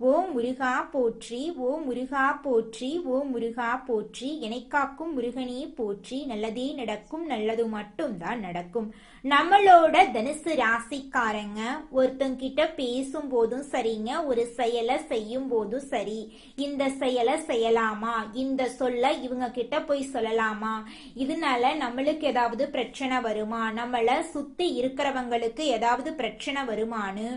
ஓ முருகா போற்றி ஓ முருகா போற்றி ஓ முருகா போற்றி இணைக்காக்கும் முருகனே போற்றி நல்லதே நடக்கும் நல்லது மட்டும்தான் நடக்கும். நம்மளோட தனுசு ராசிக்காரங்க ஒருத்தங்கிட்ட பேசும் போதும் சரிங்க ஒரு செயலை செய்யும் போதும் சரி. இந்த செயலை செய்யலாமா? இந்த சொல்ல இவங்க கிட்ட போய் சொல்லலாமா? இதனால நம்மளுக்கு ஏதாவது பிரச்சனை வருமா? நம்மள சுத்தி இருக்கிறவங்களுக்கு ஏதாவது பிரச்சனை வருமான்னு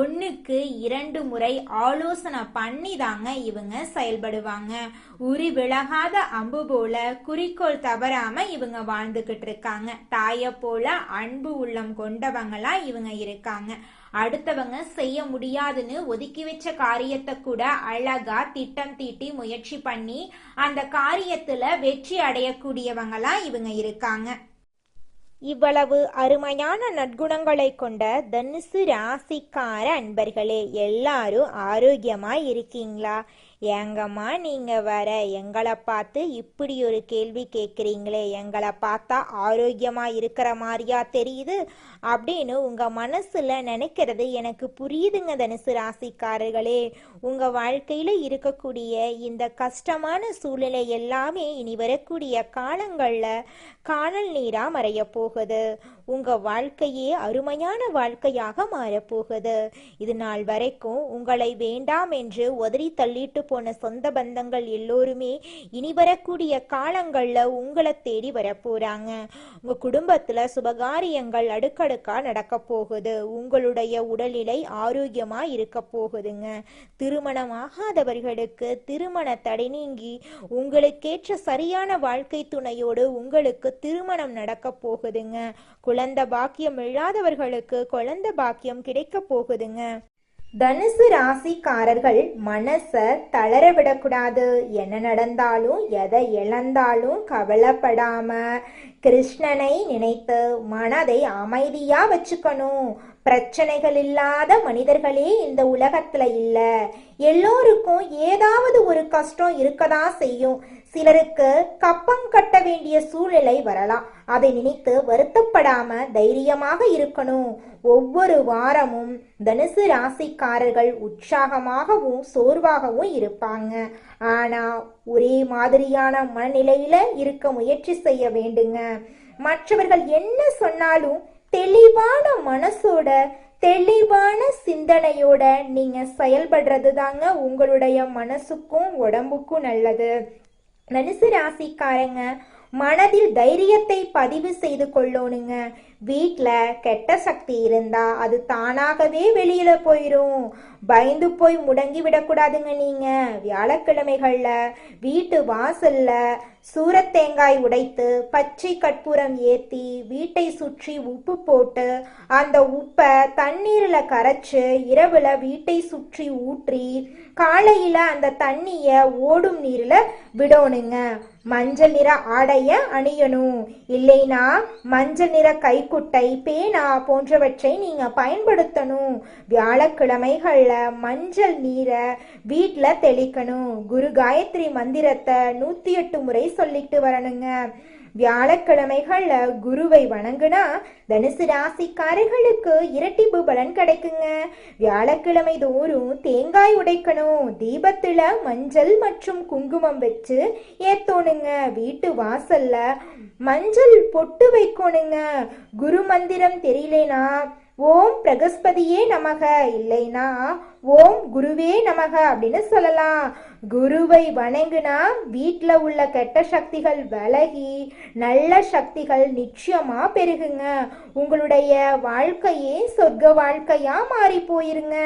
ஒன்னுக்கு இரண்டு முறை ஆலோசனை பண்ணி தாங்க இவங்க செயல்படுவாங்க. உரி விலகாத அம்பு போல குறிக்கோள் தவறாம இவங்க வாழ்ந்துகிட்டு இருக்காங்க தாய போல அன்பு உள்ளம் கொண்டவங்களா இவங்க இருக்காங்க. அடுத்தவங்க செய்ய முடியாதுன்னு ஒதுக்கி வச்ச காரியத்தை கூட அழகா திட்டம் தீட்டி முயற்சி பண்ணி அந்த காரியத்துல வெற்றி அடையக்கூடியவங்களா இவங்க இருக்காங்க. இவ்வளவு அருமையான நற்குணங்களை கொண்ட தனுசு ராசிக்கார அன்பர்களே எல்லாரும் ஆரோக்கியமா இருக்கீங்களா? ஏங்கம்மா நீங்க வர எங்களை பார்த்து இப்படி ஒரு கேள்வி கேட்குறீங்களே எங்களை பார்த்தா ஆரோக்கியமா இருக்கிற மாதிரியா தெரியுது அப்படின்னு உங்க மனசுல நினைக்கிறது எனக்கு புரியுதுங்க தனுசு ராசிக்காரர்களே. உங்க வாழ்க்கையில இருக்கக்கூடிய இந்த கஷ்டமான சூழ்நிலை எல்லாமே இனி வரக்கூடிய காலங்கள்ல காணல் நீரா மறைய போகுது. உங்க வாழ்க்கையே அருமையான வாழ்க்கையாக மாறப்போகுது. இது நாள் வரைக்கும் உங்களை வேண்டாம் என்று உதறி தள்ளிட்டு போன சொந்த பந்தங்கள் எல்லோருமே இனி வரக்கூடிய காலங்கள்ல உங்களை தேடி வரப்போறாங்க. உங்க குடும்பத்துல சுபகாரியங்கள் அடுக்கடுக்கா நடக்க போகுது. உங்களுடைய உடல்நிலை ஆரோக்கியமா இருக்க போகுதுங்க. திருமணமாகாதவர்களுக்கு திருமண தடை நீங்கி உங்களுக்கேற்ற சரியான வாழ்க்கை துணையோடு உங்களுக்கு திருமணம் நடக்க போகுதுங்க. குழந்தை பாக்கியம் இல்லாதவர்களுக்கு குழந்தை பாக்கியம் கிடைக்க போகுதுங்க. தனுசு ராசிக்காரர்கள் மனச தளர விடக்கூடாது. என்ன நடந்தாலும் எதை இழந்தாலும் கவலைப்படாம கிருஷ்ணனை நினைத்து மனதை அமைதியா வச்சுக்கணும். பிரச்சனைகள் இல்லாத மனிதர்களே இந்த உலகத்துல இல்ல. எல்லோருக்கும் ஏதாவது ஒரு கஷ்டம் இருக்கதா செய்யும். சிலருக்கு கப்பம் கட்ட வேண்டிய சூழ்நிலை வரலாம். அதை நினைத்து வருத்தப்படாம தைரியமாக இருக்கணும். ஒவ்வொரு வாரமும் தனுசு ராசிக்காரர்கள் உற்சாகமாகவும் சோர்வாகவும் இருப்பாங்க. ஆனா ஒரே மாதிரியான மனநிலையில இருக்க முயற்சி செய்ய வேண்டுங்க. மற்றவர்கள் என்ன சொன்னாலும் தெளிவான மனசோட தெளிவான சிந்தனையோட நீங்க செயல்படுறது தாங்க உங்களுடைய மனசுக்கும் உடம்புக்கும் நல்லது. தனுசு ராசிக்காரங்க மனதில் தைரியத்தை பதிவு செய்து கொள்ளணுங்க. வீட்டில் கெட்ட சக்தி இருந்தா அது தானாகவே வெளியில போயிடும் பயந்து போய் முடங்கி விடக்கூடாதுங்க நீங்க. வியாழக்கிழமைகள்ல வீட்டு வாசல்ல சூரத்தேங்காய் உடைத்து பச்சை கற்பூரம் ஏத்தி வீட்டை சுற்றி உப்பு போட்டு அந்த உப்பை தண்ணீர்ல கரைச்சு இரவுல வீட்டை சுற்றி ஊற்றி காலையில அந்த தண்ணிய ஓடும் நீர்ல விடணுங்க. மஞ்சள் நிற ஆடைய அணியணும். இல்லைனா மஞ்சள் நிற கை கைக்குட்டை பேனா போன்றவற்றை நீங்க பயன்படுத்தணும். வியாழக்கிழமைகள்ல மஞ்சள் நீரை வீட்டில் தெளிக்கணும். குரு காயத்ரி மந்திரத்தை நூத்தி எட்டு முறை சொல்லிட்டு வரணுங்க. வியாழக்கிழமைகள்ல குருவை வணங்குனா தனுசு ராசிக்காரர்களுக்கு இரட்டிப்பு பலன் கிடைக்குங்க. வியாழக்கிழமை தோறும் தேங்காய் உடைக்கணும் தீபத்துல மஞ்சள் மற்றும் குங்குமம் வச்சு ஏத்தோணுங்க. வீட்டு வாசல்ல மஞ்சள் பொட்டு வைக்கணுங்க. குரு மந்திரம் தெரியலேனா? ஓம் பிரகஸ்பதியே நமக. இல்லைனா ஓம் குருவே நமக அப்படின்னு சொல்லலாம். குருவை வணங்குனா வீட்டில் உள்ள கெட்ட சக்திகள் விலகி நல்ல சக்திகள் நிச்சயமா பெருகுங்க. உங்களுடைய வாழ்க்கையே சொர்க்க வாழ்க்கையா மாறி போயிருங்க.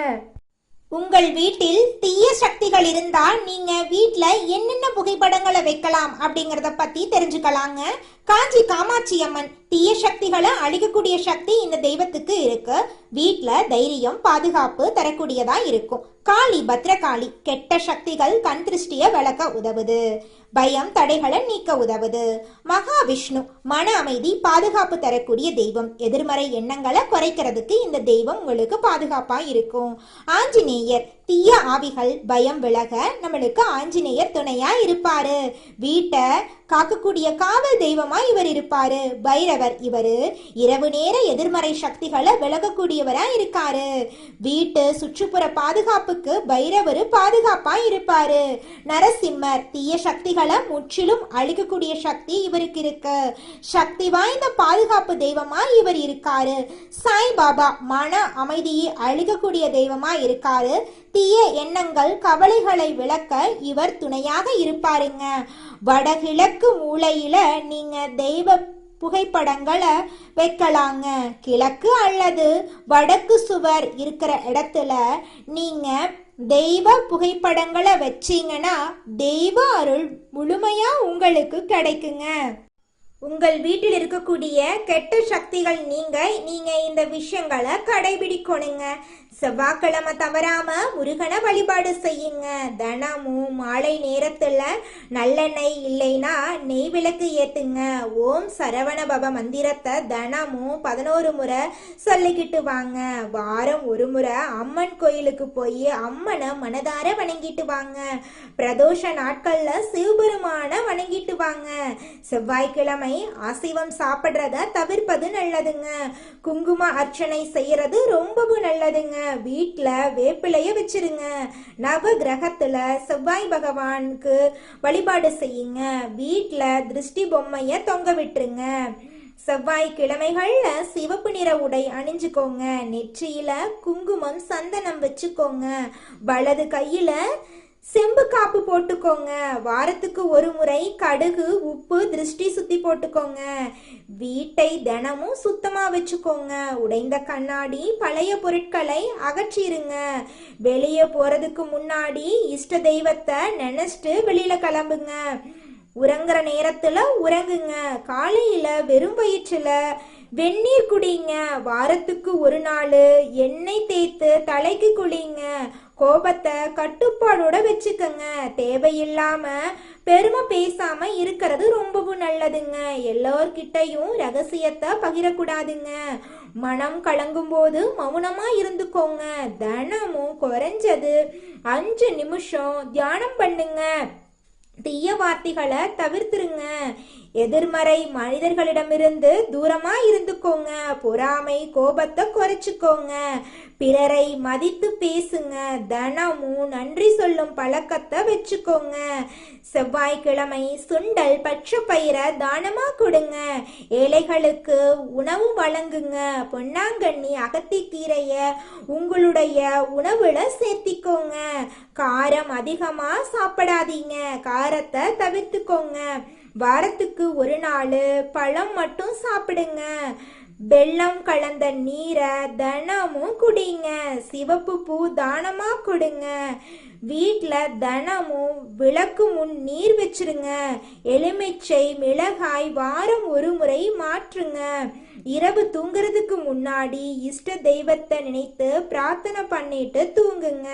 உங்கள் வீட்டில் தீய சக்திகள் இருந்தால் நீங்க வீட்ல என்னென்ன புகைப்படங்களை வைக்கலாம் அப்படிங்கறத பத்தி தெரிஞ்சுக்கலாங்க. காஞ்சி காமாட்சி அம்மன் தீய சக்திகளை அழிக்கக்கூடிய சக்தி இந்த தெய்வத்துக்கு இருக்கு. வீட்டில் தைரியம் பாதுகாப்பு தரக்கூடியதா இருக்கும். காளி பத்ரகாளி கெட்ட சக்திகள் கண் திருஷ்டியை விளக்க உதவுது. பயம் தடைகளை நீக்க உதவுது. மகாவிஷ்ணு மன அமைதி பாதுகாப்பு தரக்கூடிய தெய்வம். எதிர்மறை எண்ணங்களை குறைக்கிறதுக்கு இந்த தெய்வம் உங்களுக்கு பாதுகாப்பா இருக்கும். ஆஞ்சநேயர் தீய ஆவிகள் பயம் விலக நம்மளுக்கு ஆஞ்சநேயர் துணையா இருப்பாரு. வீட்டை காக்கக்கூடிய காவல் தெய்வமா இவர் இருப்பாரு. பைரவர் இவர் இரவு நேர எதிர்மறை சக்திகளை விலகக்கூடிய விலகக்கூடியவரா இருக்காரு வீட்டு சுற்றுப்புற பாதுகாப்புக்கு பைரவர் பாதுகாப்பா இருப்பாரு நரசிம்மர் தீய சக்திகளை முற்றிலும் அழிக்கக்கூடிய சக்தி இவருக்கு இருக்கு. சக்தி வாய்ந்த பாதுகாப்பு தெய்வமா இவர் இருக்காரு. சாய்பாபா மன அமைதியை அழிக்கக்கூடிய தெய்வமா இருக்காரு தீய எண்ணங்கள் கவலைகளை விளக்க இவர் துணையாக இருப்பாருங்க. வடகிழக்கு மூலையில நீங்க தெய்வ புகைப்படங்களை வைக்கலாங்க. கிழக்கு அல்லது வடக்கு சுவர் இருக்கிற இடத்துல நீங்க தெய்வ புகைப்படங்களை வச்சீங்கன்னா தெய்வ அருள் முழுமையா உங்களுக்கு கிடைக்குங்க. உங்கள் வீட்டில் இருக்கக்கூடிய கெட்ட சக்திகள் நீங்க நீங்க இந்த விஷயங்களை கடைபிடிக்கணுங்க. செவ்வாய்க்கிழமை தவறாம முருகனை வழிபாடு செய்யுங்க. தினமும் மாலை நேரத்துல நல்லெண்ணெய் இல்லைன்னா நெய் விளக்கு ஏத்துங்க. ஓம் சரவண பவ மந்திரத்தை தினமும் பதினோரு முறை சொல்லிக்கிட்டு வாங்க. வாரம் ஒரு முறை அம்மன் கோயிலுக்கு போய் அம்மனை மனதார வணங்கிட்டு வாங்க. பிரதோஷ நாட்கள்ல சிவபெருமான வணங்கிட்டு வாங்க. செவ்வாய்க்கிழமை அசைவம் சாப்பிட்றத தவிர்ப்பது நல்லதுங்க. குங்கும அர்ச்சனை செய்யறது ரொம்பவும் நல்லதுங்க. வீட்டில் வேப்பிலைய வச்சிருங்க. நவ கிரகத்தில் செவ்வாய் பகவானுக்கு வழிபாடு செய்யுங்க. வீட்டில் திருஷ்டி பொம்மையை தொங்க விட்டுருங்க. செவ்வாய் கிழமைகள்ல சிவப்பு நிற உடை அணிஞ்சுக்கோங்க. நெற்றியில குங்குமம் சந்தனம் வச்சுக்கோங்க. வலது கையில செம்பு காப்பு போட்டுக்கோங்க. வாரத்துக்கு ஒரு முறை கடுகு உப்பு திருஷ்டி சுத்தி போட்டுக்கோங்க. வீட்டை தினமும் சுத்தமா வச்சுக்கோங்க. உடைந்த கண்ணாடி பழைய பொருட்களை அகற்றிருங்க. வெளியே போறதுக்கு முன்னாடி இஷ்ட தெய்வத்தை நினைச்சிட்டு வெளியில கிளம்புங்க. உறங்குற நேரத்துல உறங்குங்க. காலையில வெறும் வயிற்றுல வெந்நீர் குடிங்க. வாரத்துக்கு ஒரு நாள் எண்ணெய் தேய்த்து தலைக்கு குளிங்க. கோபத்தை கட்டுப்பாடோட வச்சுக்கோங்க. தேவையில்லாம பெருமை பேசாம இருக்கிறது ரொம்பவும் நல்லதுங்க. எல்லோர்கிட்டையும் ரகசியத்தை பகிரக்கூடாதுங்க. மனம் கலங்கும் போது மௌனமா இருந்துக்கோங்க. தினமும் குறைஞ்சது அஞ்சு நிமிஷம் தியானம் பண்ணுங்க. தீய வார்த்தைகளை தவிர்த்துருங்க. எதிர்மறை மனிதர்களிடமிருந்து தூரமா இருந்துக்கோங்க. பொறாமை கோபத்தை குறைச்சிக்கோங்க. பிறரை மதித்து பேசுங்க. தினமும் நன்றி சொல்லும் பழக்கத்தை வச்சுக்கோங்க. செவ்வாய்க்கிழமை சுண்டல் பச்சை பயிரை தானமா கொடுங்க. ஏழைகளுக்கு உணவு வழங்குங்க. பொன்னாங்கண்ணி அகத்திக்கீரைய உங்களுடைய உணவுல சேர்த்திக்கோங்க. காரம் அதிகமா சாப்பிடாதீங்க. காரத்தை தவிர்த்துக்கோங்க. வாரத்துக்கு ஒரு நாள் பழம் மட்டும் சாப்பிடுங்க. வெள்ளம் கலந்த நீரை தினமும் குடிங்க. சிவப்பு பூ தானமா கொடுங்க. வீட்டில் தினமும் விளக்கு முன் நீர் வச்சிருங்க. எலுமிச்சை மிளகாய் வாரம் ஒரு முறை மாற்றுங்க. இரவு தூங்குறதுக்கு முன்னாடி இஷ்ட தெய்வத்தை நினைத்து பிரார்த்தனை பண்ணிட்டு தூங்குங்க.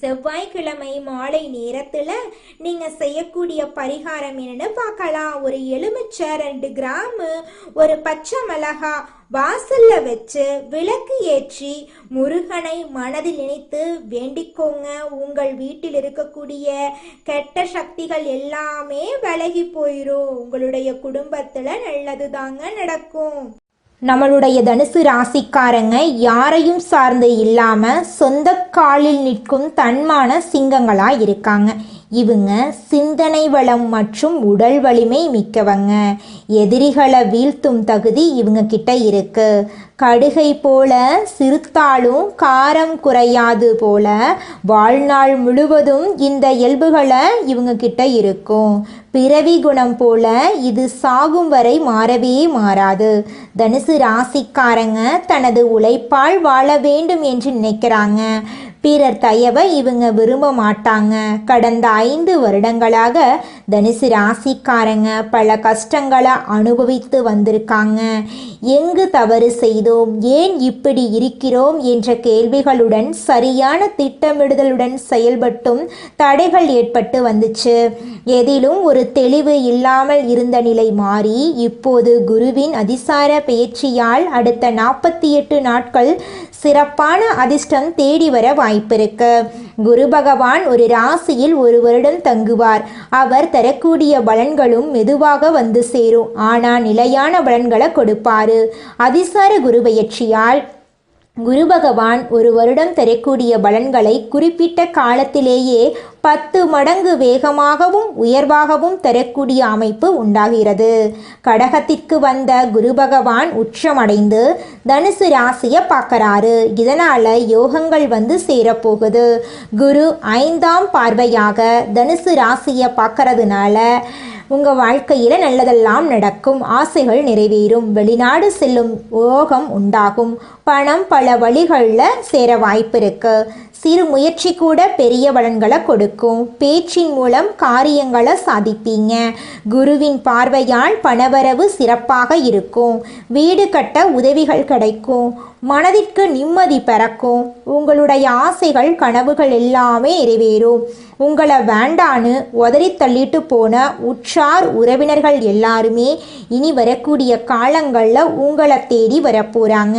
செவ்வாய்க்கிழமை மாலை நேரத்துல நீங்க செய்யக்கூடிய பரிகாரம் என்னன்னு பார்க்கலாம். ஒரு எலுமிச்சை ரெண்டு கிராமு ஒரு பச்சை மிளகா வாசல்ல வச்சு விளக்கு ஏற்றி முருகனை மனதில் நினைத்து வேண்டிக்கோங்க. உங்கள் வீட்டில் இருக்கக்கூடிய கெட்ட சக்திகள் எல்லாமே விலகி போயிரும். உங்களுடைய குடும்பத்துல நல்லதுதாங்க நடக்கும். நம்மளுடைய தனுசு ராசிக்காரங்க யாரையும் சார்ந்து இல்லாமல் சொந்த காலில் நிற்கும் தன்மான சிங்கங்களாக இருக்காங்க. இவங்க சிந்தனை வளம் மற்றும் உடல் வலிமை மிக்கவங்க. எதிரிகளை வீழ்த்தும் தகுதி இவங்க கிட்ட இருக்கு. கடுகை போல சிறுத்தாலும் காரம் குறையாது போல வாழ்நாள் முழுவதும் இந்த இயல்புகளை இவங்க கிட்ட இருக்கும். பிறவி குணம் போல இது சாகும் வரை மாறவே மாறாது. தனுசு ராசிக்காரங்க தனது உழைப்பால் வாழ வேண்டும் என்று நினைக்கிறாங்க. பிறர் தயவை இவங்க விரும்ப மாட்டாங்க. கடந்த ஐந்து வருடங்களாக தனுசு ராசிக்காரங்க பல கஷ்டங்களை அனுபவித்து வந்திருக்காங்க. எங்கு தவறு செய்தோம்? ஏன் இப்படி இருக்கிறோம்? என்ற கேள்விகளுடன் சரியான திட்டமிடுதலுடன் செயல்பட்டும் தடைகள் ஏற்பட்டு வந்துச்சு. எதிலும் ஒரு தெளிவு இல்லாமல் இருந்த நிலை மாறி இப்போது குருவின் அதிசார பயிற்சியால் அடுத்த நாற்பத்தி எட்டு நாட்கள் சிறப்பான அதிர்ஷ்டம் தேடி வர வாய்ப்பிருக்கு. குரு பகவான் ஒரு ராசியில் ஒரு வருடம் தங்குவார். அவர் தரக்கூடிய பலன்களும் மெதுவாக வந்து சேரும். ஆனால் நிலையான பலன்களை கொடுப்பாரு. அதிசார குரு பெயர்ச்சியால் குரு பகவான் ஒரு வருடம் தரக்கூடிய பலன்களை குறிப்பிட்ட காலத்திலேயே பத்து மடங்கு வேகமாகவும் உயர்வாகவும் தரக்கூடிய அமைப்பு உண்டாகிறது. கடகத்திற்கு வந்த குரு பகவான் உச்சமடைந்து தனுசு ராசியை பார்க்கறாரு. இதனால யோகங்கள் வந்து சேரப்போகுது. குரு ஐந்தாம் பார்வையாக தனுசு ராசியை பார்க்கறதுனால உங்கள் வாழ்க்கையில் நல்லதெல்லாம் நடக்கும். ஆசைகள் நிறைவேறும். வெளிநாடு செல்லும் யோகம் உண்டாகும். பணம் பல வழிகளில் சேர வாய்ப்பு இருக்குது சிறு முயற்சி கூட பெரிய பலன்களை கொடுக்கும். பேச்சின் மூலம் காரியங்களை சாதிப்பீங்க. குருவின் பார்வையால் பணவரவு சிறப்பாக இருக்கும். வீடு கட்ட உதவிகள் கிடைக்கும். மனதிற்கு நிம்மதி பிறக்கும். உங்களுடைய ஆசைகள் கனவுகள் எல்லாமே நிறைவேறும். உங்களை வேண்டான்னு உதறி தள்ளிட்டு போன உற்றார் உறவினர்கள் எல்லாருமே இனி வரக்கூடிய காலங்களில் உங்களை தேடி வரப்போகிறாங்க